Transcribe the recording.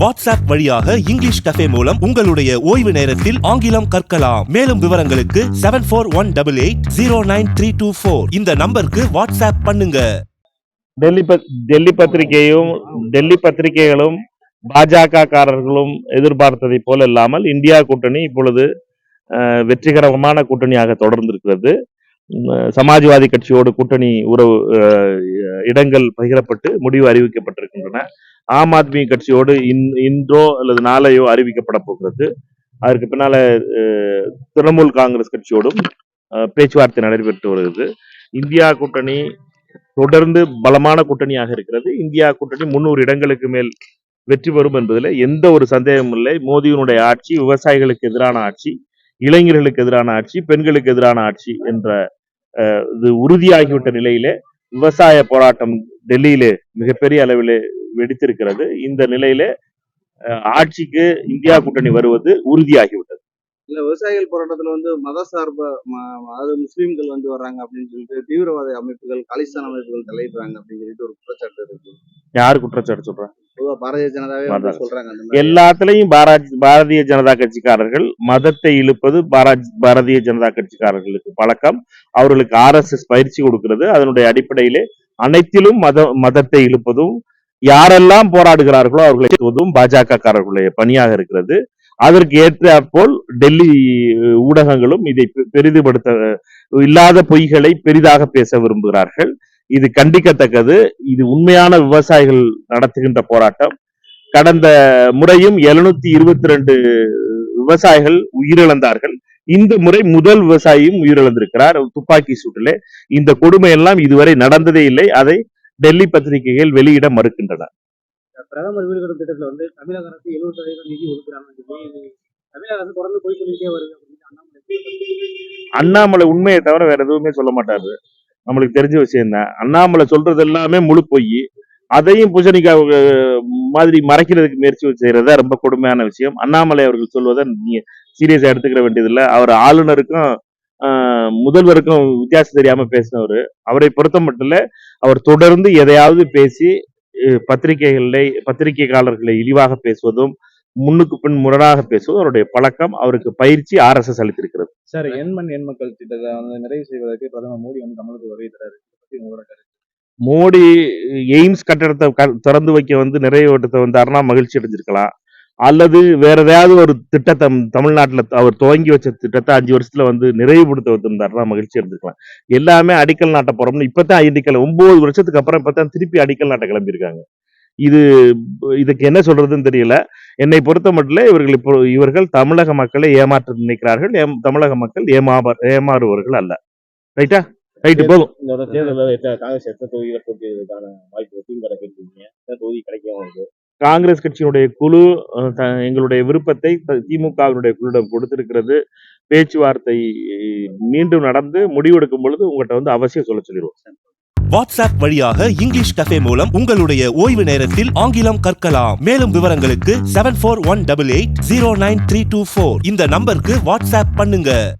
WhatsApp வழியாக English cafe மூலம் உங்களுடைய ஓய்வு நேரத்தில் ஆங்கிலம் கற்கலாம். மேலும் விவரங்களுக்கு seven four one double eight zero nine three two four இந்த நம்பருக்கு வாட்ஸ்அப் பண்ணுங்க. டெல்லி டெல்லி பத்திரிகையும் டெல்லி பத்திரிகைகளும் பாஜக காரர்களும் எதிர்பார்த்ததை போல இல்லாமல் இந்தியா கூட்டணி இப்பொழுது வெற்றிகரமான கூட்டணியாக தொடர்ந்திருக்கிறது. சமாஜ்வாதி கட்சியோடு கூட்டணி உறவு இடங்கள் பகிரப்பட்டு முடிவு அறிவிக்கப்பட்டிருக்கின்றன. ஆம் ஆத்மி கட்சியோடு இன் இன்றோ அல்லது நாளையோ அறிவிக்கப்பட போகிறது. அதற்கு பின்னால திரிணாமுல் காங்கிரஸ் கட்சியோடும் பேச்சுவார்த்தை நடைபெற்று வருகிறது. இந்தியா கூட்டணி தொடர்ந்து பலமான கூட்டணியாக இருக்கிறது. இந்தியா கூட்டணி முன்னூறு இடங்களுக்கு மேல் வெற்றி பெறும் என்பதில் எந்த ஒரு சந்தேகமும் இல்லை. மோடியினுடைய ஆட்சி விவசாயிகளுக்கு எதிரான ஆட்சி இளைஞர்களுக்கு எதிரான ஆட்சி பெண்களுக்கு எதிரான ஆட்சி என்ற இது உறுதியாகிவிட்ட நிலையிலே விவசாய போராட்டம் டெல்லியிலே மிகப்பெரிய அளவிலே வெடித்திருக்கிறது. இந்த நிலையிலே ஆட்சிக்கு இந்தியா கூட்டணி வருவது உறுதியாகிவிட்டது. இல்ல விவசாயிகள் போராட்டத்துல வந்து மத சார்ப அதாவது முஸ்லீம்கள் வந்து வர்றாங்க அப்படின்னு சொல்லிட்டு தீவிரவாத அமைப்புகள் காலிஸ்தான் அமைப்புகள் தலையிடுறாங்க அப்படின்னு சொல்லிட்டு ஒரு குற்றச்சாட்டு இருக்கு. யார் குற்றச்சாட்டு சொல்றாங்க பாரதிய ஜனதாவே. சொல்றாங்க எல்லாத்துலயும் பாரதிய ஜனதா கட்சிக்காரர்கள் மதத்தை இழுப்பது பாரதிய ஜனதா கட்சிக்காரர்களுக்கு பழக்கம். அவர்களுக்கு ஆர்எஸ்எஸ் பயிற்சி கொடுக்கிறது. அதனுடைய அடிப்படையிலே அனைத்திலும் மத மதத்தை இழுப்பதும் யாரெல்லாம் போராடுகிறார்களோ அவர்களை செய்வதும் பாஜக காரர்களுடைய பணியாக இருக்கிறது. அதற்கு ஏற்றாற்போல் டெல்லி ஊடகங்களும் இதை பெ- பெரிதுபடுத்த இல்லாத பொய்களை பெரிதாக பேச விரும்புகிறார்கள். இது கண்டிக்கத்தக்கது. இது உண்மையான விவசாயிகள் நடத்துகின்ற போராட்டம். கடந்த முறையும் எழுநூத்தி இருபத்தி ரெண்டு விவசாயிகள் உயிரிழந்தார்கள். இந்த முறை முதல் விவசாயியும் உயிரிழந்திருக்கிறார். துப்பாக்கி சூட்டிலே. இந்த கொடுமை எல்லாம் இதுவரை நடந்ததே இல்லை. அதை டெல்லி பத்திரிகைகள் வெளியிட மறுக்கின்றன. பிரதமர் வீடு திட்டத்துல வந்து தமிழக அரசு எழுபது சதவீதம் நிதி ஒதுக்குறாங்கன்னு தமிழக அரசு தொடர்ந்து போய் சொல்லிட்டே வருது அண்ணாமலை உண்மையை தவிர வேற எதுவுமே சொல்ல மாட்டாரு. நம்மளுக்கு தெரிஞ்ச விஷயம் தான். அண்ணாமலை சொல்றது எல்லாமே முழு பொய். அதையும் பூசணிக்கா மாதிரி மறைக்கிறதுக்கு முயற்சி செய்யறதா ரொம்ப கொடுமையான விஷயம். அண்ணாமலை அவர்கள் சொல்வதை நீங்க சீரியஸா எடுத்துக்கிற வேண்டியதில்லை. அவர் ஆளுநருக்கும் முதல்வருக்கும் வித்தியாசம் தெரியாம பேசினவர். அவரை பொறுத்த மட்டும் இல்ல அவர் தொடர்ந்து எதையாவது பேசி பத்திரிகைகளை பத்திரிகையாளர்களை இழிவாக பேசுவதும் முன்னுக்கு பின் முரணாக பேசுவதும் அவருடைய பழக்கம். அவருக்கு பயிற்சி ஆர்எஸ்எஸ் அளித்திருக்கிறது. சார் எண்மண் எண் மக்கள் திட்டத்தை வந்து நிறைவு செய்வதற்கு பிரதமர் மோடி வந்து தமிழகத்துக்கு வருகை தராரு மோடி எய்ம்ஸ் கட்டடத்தை திறந்து வைக்க வந்து நிறைய ஓட்டத்தை வந்தாருன்னா மகிழ்ச்சி அடைஞ்சிருக்கலாம். அல்லது வேற ஏதாவது ஒரு திட்டத்தை தமிழ்நாட்டில் அவர் துவங்கி வச்ச திட்டத்தை அஞ்சு வருஷத்துல வந்து நிறைவுபடுத்த வந்திருந்தாருன்னா மகிழ்ச்சி அடைஞ்சிருக்கலாம் எல்லாமே அடிக்கல் நாட்ட போறோம்னு இப்பதான் அடிக்கல் ஒன்பது வருஷத்துக்கு அப்புறம் இப்பதான் திருப்பி அடிக்கல் நாட்ட கிளம்பியிருக்காங்க. இது இதுக்கு என்ன சொல்றதுன்னு தெரியல. என்னை பொறுத்த மட்டும் இவர்கள் இப்போ இவர்கள் தமிழக மக்களை ஏமாற்ற நினைக்கிறார்கள். ஏம்- தமிழக மக்கள் ஏமாறு ஏமாறுவர்கள் அல்ல. ரைட்டா? ரைட்டு போதும் இந்த காங்கிரஸ் எத்தனை தொகுதியில் போட்டியதுக்கான வாய்ப்பு எத்தனை தொகுதி கிடைக்கும் காங்கிரஸ் கட்சியினுடைய குழு த- எங்களுடைய விருப்பத்தை திமுகவினுடைய குழுவிடம் கொடுத்திருக்கிறது. பேச்சுவார்த்தை மீண்டும் நடந்து முடிவெடுக்கும் பொழுது உங்கள்கிட்ட வந்து அவசியம் சொல்ல சொல்லிடுவோம். வாட்ஸ்அப் வழியாக இங்கிலீஷ் கஃபே மூலம் உங்களுடைய ஓய்வு நேரத்தில் ஆங்கிலம் கற்கலாம். மேலும் விவரங்களுக்கு seven four one double eight zero nine three two four இந்த நம்பருக்கு வாட்ஸ்அப் பண்ணுங்க.